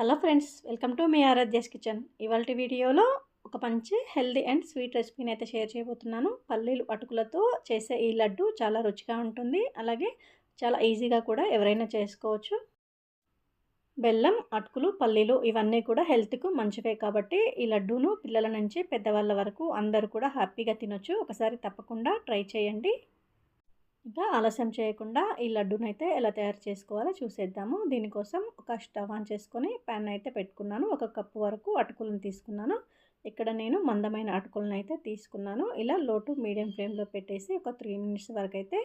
Hello friends welcome to మీ Aaradhya's kitchen. ఇవాళ వీడియోలో ఒక మంచి హెల్దీ అండ్ స్వీట్ రెసిపీని అయితే షేర్ చేయబోతున్నాను. పల్లీలు అటుకులతో చేసే ఈ లడ్డు చాలా రుచిగా ఉంటుంది. అలాగే చాలా ఈజీగా కూడా ఎవరైనా చేసుకోవచ్చు. బెల్లం అటుకులు పల్లీలు ఇవన్నీ కూడా హెల్త్కు మంచివే కాబట్టి ఈ లడ్డూను పిల్లల నుంచి పెద్దవాళ్ళ వరకు అందరూ కూడా హ్యాపీగా తినొచ్చు. ఒకసారి తప్పకుండా ట్రై చేయండి. ఇంకా ఆలస్యం చేయకుండా ఈ లడ్డూని అయితే ఎలా తయారు చేసుకోవాలో చూసేద్దాము. దీనికోసం ఒక స్టవ్ ఆన్ చేసుకొని ప్యాన్ అయితే పెట్టుకున్నాను. ఒక కప్పు వరకు అటుకులను తీసుకున్నాను. ఇక్కడ నేను మందమైన అటుకులను అయితే తీసుకున్నాను. ఇలా లోటు మీడియం ఫ్లేమ్లో పెట్టేసి ఒక త్రీ మినిట్స్ వరకు అయితే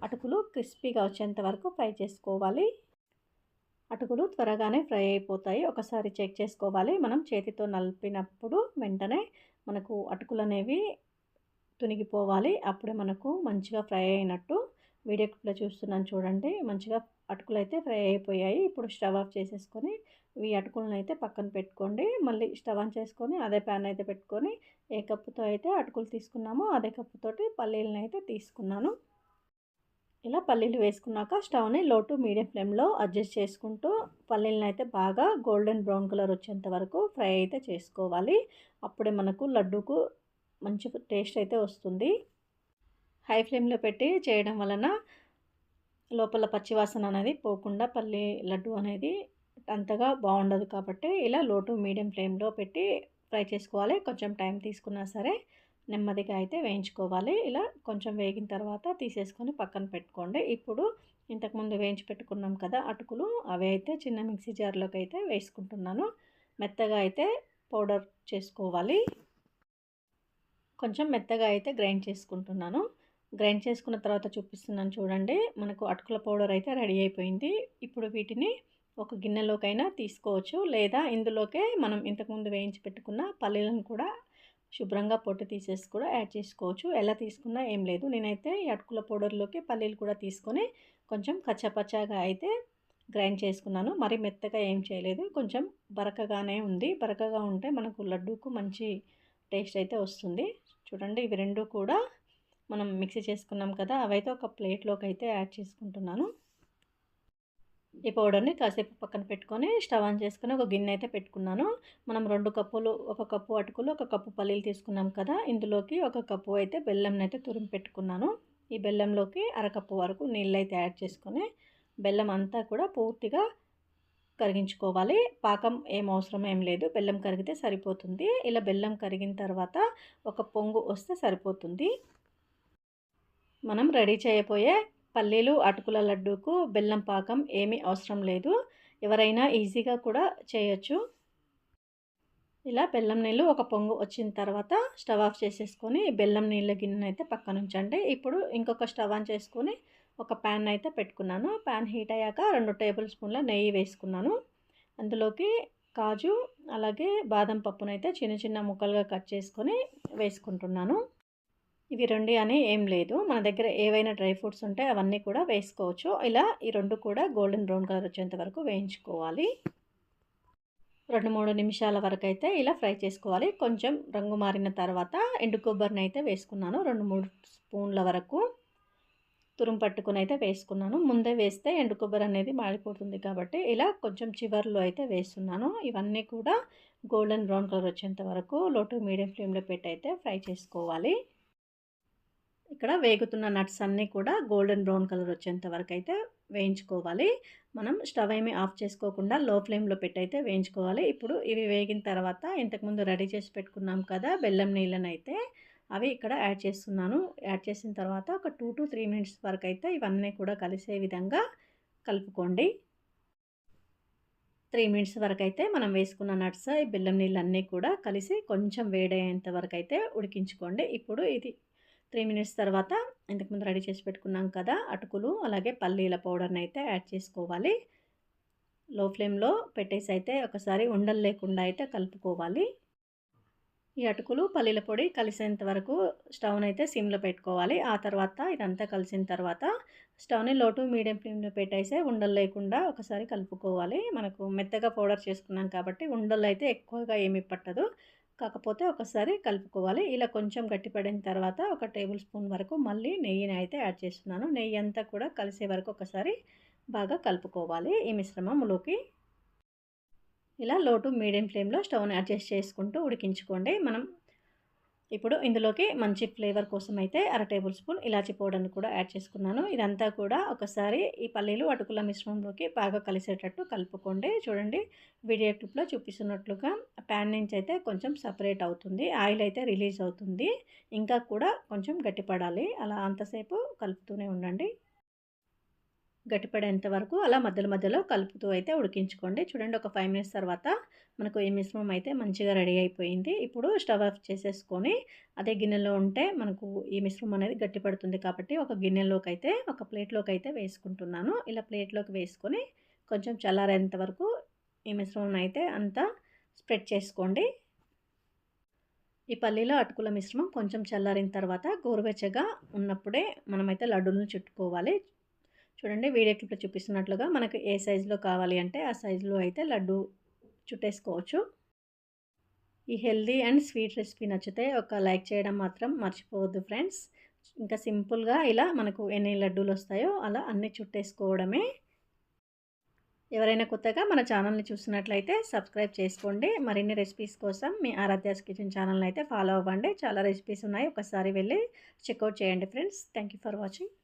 అటుకులు క్రిస్పీగా వచ్చేంత వరకు ఫ్రై చేసుకోవాలి. అటుకులు త్వరగానే ఫ్రై అయిపోతాయి. ఒకసారి చెక్ చేసుకోవాలి. మనం చేతితో నలిపినప్పుడు వెంటనే మనకు అటుకులు అనేవి తునిగిపోవాలి. అప్పుడే మనకు మంచిగా ఫ్రై అయినట్టు వీడియో క్లిప్లో చూస్తున్నాను చూడండి. మంచిగా అటుకులు అయితే ఫ్రై అయిపోయాయి. ఇప్పుడు స్టవ్ ఆఫ్ చేసేసుకొని ఈ అటుకులను అయితే పక్కన పెట్టుకోండి. మళ్ళీ స్టవ్ ఆన్ చేసుకొని అదే ప్యాన్ అయితే పెట్టుకొని ఏ కప్పుతో అయితే అటుకులు తీసుకున్నామో అదే కప్పుతోటి పల్లీలను అయితే తీసుకున్నాను. ఇలా పల్లీలు వేసుకున్నాక స్టవ్ని లో టు మీడియం ఫ్లేమ్లో అడ్జస్ట్ చేసుకుంటూ పల్లీలను అయితే బాగా గోల్డెన్ బ్రౌన్ కలర్ వచ్చేంత వరకు ఫ్రై అయితే చేసుకోవాలి. అప్పుడే మనకు లడ్డూకు మంచి టేస్ట్ అయితే వస్తుంది. హై ఫ్లేమ్లో పెట్టి చేయడం వలన లోపల పచ్చివాసన అనేది పోకుండా పల్లి లడ్డు అనేది అంతగా బాగుండదు కాబట్టి ఇలా లో టు మీడియం ఫ్లేమ్లో పెట్టి ఫ్రై చేసుకోవాలి. కొంచెం టైం తీసుకున్నా సరే నెమ్మదిగా అయితే వేయించుకోవాలి. ఇలా కొంచెం వేగిన తర్వాత తీసేసుకొని పక్కన పెట్టుకోండి. ఇప్పుడు ఇంతకుముందు వేయించి పెట్టుకున్నాం కదా అటుకులు అవి అయితే చిన్న మిక్సీ జార్లోకి అయితే వేసుకుంటున్నాను. మెత్తగా అయితే పౌడర్ చేసుకోవాలి. కొంచెం మెత్తగా అయితే గ్రైండ్ చేసుకుంటున్నాను. గ్రైండ్ చేసుకున్న తర్వాత చూపిస్తున్నాను చూడండి. మనకు అటుకుల పౌడర్ అయితే రెడీ అయిపోయింది. ఇప్పుడు వీటిని ఒక గిన్నెలోకైనా తీసుకోవచ్చు. లేదా ఇందులోకే మనం ఇంతకుముందు వేయించి పెట్టుకున్న పల్లీలను కూడా శుభ్రంగా పొట్టు తీసేసి కూడా యాడ్ చేసుకోవచ్చు. ఎలా తీసుకున్నా ఏం లేదు. నేనైతే ఈ అటుకుల పౌడర్లోకి పల్లీలు కూడా తీసుకొని కొంచెం కచ్చపచ్చగా అయితే గ్రైండ్ చేసుకున్నాను. మరి మెత్తగా ఏం చేయలేదు. కొంచెం బరకగానే ఉంది. బరకగా ఉంటే మనకు లడ్డూకు మంచి టేస్ట్ అయితే వస్తుంది. చూడండి ఇవి రెండు కూడా మనం మిక్సీ చేసుకున్నాం కదా అవైతే ఒక ప్లేట్లోకి అయితే యాడ్ చేసుకుంటున్నాను. ఈ పౌడర్ని కాసేపు పక్కన పెట్టుకొని స్టవ్ ఆన్ చేసుకుని ఒక గిన్నె అయితే పెట్టుకున్నాను. మనం రెండు కప్పులు ఒక కప్పు అటుకులు ఒక కప్పు పల్లీలు తీసుకున్నాం కదా ఇందులోకి ఒక కప్పు అయితే బెల్లం అయితే తురిమి పెట్టుకున్నాను. ఈ బెల్లంలోకి అరకప్పు వరకు నీళ్ళు అయితే యాడ్ చేసుకొని బెల్లం అంతా కూడా పూర్తిగా కరిగించుకోవాలి. పాకం ఏం అవసరం ఏం లేదు. బెల్లం కరిగితే సరిపోతుంది. ఇలా బెల్లం కరిగిన తర్వాత ఒక పొంగు వస్తే సరిపోతుంది. మనం రెడీ చేయబోయే పల్లీలు అటుకుల లడ్డూకు బెల్లం పాకం ఏమీ అవసరం లేదు. ఎవరైనా ఈజీగా కూడా చేయొచ్చు. ఇలా బెల్లం నీళ్ళు ఒక పొంగు వచ్చిన తర్వాత స్టవ్ ఆఫ్ చేసేసుకొని బెల్లం నీళ్ళ గిన్నె అయితే పక్కన ఉంచండి ఇప్పుడు ఇంకొక స్టవ్ ఆన్ చేసుకొని ఒక ప్యాన్ అయితే పెట్టుకున్నాను. ప్యాన్ హీట్ అయ్యాక రెండు టేబుల్ స్పూన్ల నెయ్యి వేసుకున్నాను. అందులోకి కాజు అలాగే బాదం పప్పునైతే చిన్న చిన్న ముక్కలుగా కట్ చేసుకొని వేసుకుంటున్నాను. ఇవి రెండు అని ఏం లేదు. మన దగ్గర ఏవైనా డ్రై ఫ్రూట్స్ ఉంటే అవన్నీ కూడా వేసుకోవచ్చు. ఇలా ఈ రెండు కూడా గోల్డెన్ బ్రౌన్ కలర్ వచ్చేంత వరకు వేయించుకోవాలి. రెండు మూడు నిమిషాల వరకు అయితే ఇలా ఫ్రై చేసుకోవాలి. కొంచెం రంగు మారిన తర్వాత ఎండు కొబ్బరిని అయితే వేసుకున్నాను. రెండు మూడు స్పూన్ల వరకు. తురుము పట్టుకుని అయితే వేసుకున్నాను. ముందే వేస్తే ఎండు కొబ్బరి అనేది మాడిపోతుంది కాబట్టి ఇలా కొంచెం చివర్లో అయితే వేస్తున్నాను. ఇవన్నీ కూడా గోల్డెన్ బ్రౌన్ కలర్ వచ్చేంత వరకు లోటు మీడియం ఫ్లేమ్లో పెట్టి అయితే ఫ్రై చేసుకోవాలి. ఇక్కడ వేగుతున్న నట్స్ అన్నీ కూడా గోల్డెన్ బ్రౌన్ కలర్ వచ్చేంత వరకు అయితే వేయించుకోవాలి. మనం స్టవ్ ఏమీ ఆఫ్ చేసుకోకుండా లో ఫ్లేమ్లో పెట్టి అయితే వేయించుకోవాలి. ఇప్పుడు ఇవి వేగిన తర్వాత ఇంతకుముందు రెడీ చేసి పెట్టుకున్నాం కదా బెల్లం నీళ్ళని అయితే అవి ఇక్కడ యాడ్ చేస్తున్నాను. యాడ్ చేసిన తర్వాత ఒక టూ టు త్రీ మినిట్స్ వరకు అయితే ఇవన్నీ కూడా కలిసే విధంగా కలుపుకోండి. త్రీ మినిట్స్ వరకు అయితే మనం వేసుకున్న నట్స్ ఈ బెల్లం నీళ్ళు అన్నీ కూడా కలిసి కొంచెం వేడయ్యేంత వరకు అయితే ఉడికించుకోండి. ఇప్పుడు ఇది త్రీ మినిట్స్ తర్వాత ఇంతకుముందు రెడీ చేసి పెట్టుకున్నాం కదా అటుకులు అలాగే పల్లీల పౌడర్ని అయితే యాడ్ చేసుకోవాలి. లో ఫ్లేమ్లో పెట్టేసి అయితే ఒకసారి ఉండలు లేకుండా అయితే కలుపుకోవాలి. ఈ అటుకులు పల్లీల పొడి కలిసేంత వరకు స్టవ్ని అయితే సిమ్లో పెట్టుకోవాలి. ఆ తర్వాత ఇదంతా కలిసిన తర్వాత స్టవ్ని లోటు మీడియం ఫ్లేమ్లో పెట్టేసే ఉండలు లేకుండా ఒకసారి కలుపుకోవాలి. మనకు మెత్తగా పౌడర్ చేసుకున్నాం కాబట్టి ఉండలు అయితే ఎక్కువగా ఏమి పట్టదు. కాకపోతే ఒకసారి కలుపుకోవాలి. ఇలా కొంచెం గట్టిపడిన తర్వాత ఒక టేబుల్ స్పూన్ వరకు మళ్ళీ నెయ్యిని అయితే యాడ్ చేస్తున్నాను. నెయ్యి అంతా కూడా కలిసే వరకు ఒకసారి బాగా కలుపుకోవాలి. ఈ మిశ్రమంలోకి ఇలా లో టు మీడియం ఫ్లేమ్లో స్టవ్ని అడ్జస్ట్ చేసుకుంటూ ఉడికించుకోండి. మనం ఇప్పుడు ఇందులోకి మంచి ఫ్లేవర్ కోసం అయితే అర టేబుల్ స్పూన్ ఇలాచి పౌడర్ని కూడా యాడ్ చేసుకున్నాను. ఇదంతా కూడా ఒకసారి ఈ పల్లీలు అటుకుల మిశ్రమంలోకి బాగా కలిసేటట్టు కలుపుకోండి. చూడండి వీడియో ట్యూబ్లో చూపిస్తున్నట్లుగా ప్యాన్ నుంచి అయితే కొంచెం సపరేట్ అవుతుంది. ఆయిల్ అయితే రిలీజ్ అవుతుంది. ఇంకా కూడా కొంచెం గట్టిపడాలి. అలా అంతసేపు కలుపుతూనే ఉండండి. గట్టిపడేంత వరకు అలా మధ్యలో మధ్యలో కలుపుతూ అయితే ఉడికించుకోండి. చూడండి ఒక ఫైవ్ మినిట్స్ తర్వాత మనకు ఈ మిశ్రమం అయితే మంచిగా రెడీ అయిపోయింది. ఇప్పుడు స్టవ్ ఆఫ్ చేసేసుకొని అదే గిన్నెలో ఉంటే మనకు ఈ మిశ్రమం అనేది గట్టిపడుతుంది కాబట్టి ఒక గిన్నెలోకి అయితే ఒక ప్లేట్లోకి అయితే వేసుకుంటున్నాను. ఇలా ప్లేట్లోకి వేసుకొని కొంచెం చల్లారేంత వరకు ఈ మిశ్రమం అయితే అంతా స్ప్రెడ్ చేసుకోండి. ఈ పల్లీలో అటుకుల మిశ్రమం కొంచెం చల్లారిన తర్వాత గోరువెచ్చగా ఉన్నప్పుడే మనమైతే లడ్డూలను చుట్టుకోవాలి. చూడండి వీడియో క్లిప్లో చూపిస్తున్నట్లుగా మనకు ఏ సైజులో కావాలి అంటే ఆ సైజులో అయితే లడ్డు చుట్టేసుకోవచ్చు. ఈ హెల్దీ అండ్ స్వీట్ రెసిపీ నచ్చితే ఒక లైక్ చేయడం మాత్రం మర్చిపోవద్దు ఫ్రెండ్స్. ఇంకా సింపుల్గా ఇలా మనకు ఎన్ని లడ్డూలు వస్తాయో అలా అన్నీ చుట్టేసుకోవడమే. ఎవరైనా కొత్తగా మన ఛానల్ని చూసినట్లయితే సబ్స్క్రైబ్ చేసుకోండి. మరిన్ని రెసిపీస్ కోసం మీ ఆరాధ్యాస్ కిచెన్ ఛానల్ని అయితే ఫాలో అవ్వండి. చాలా రెసిపీస్ ఉన్నాయి. ఒకసారి వెళ్ళి చెక్అవుట్ చేయండి ఫ్రెండ్స్. Thank for watching.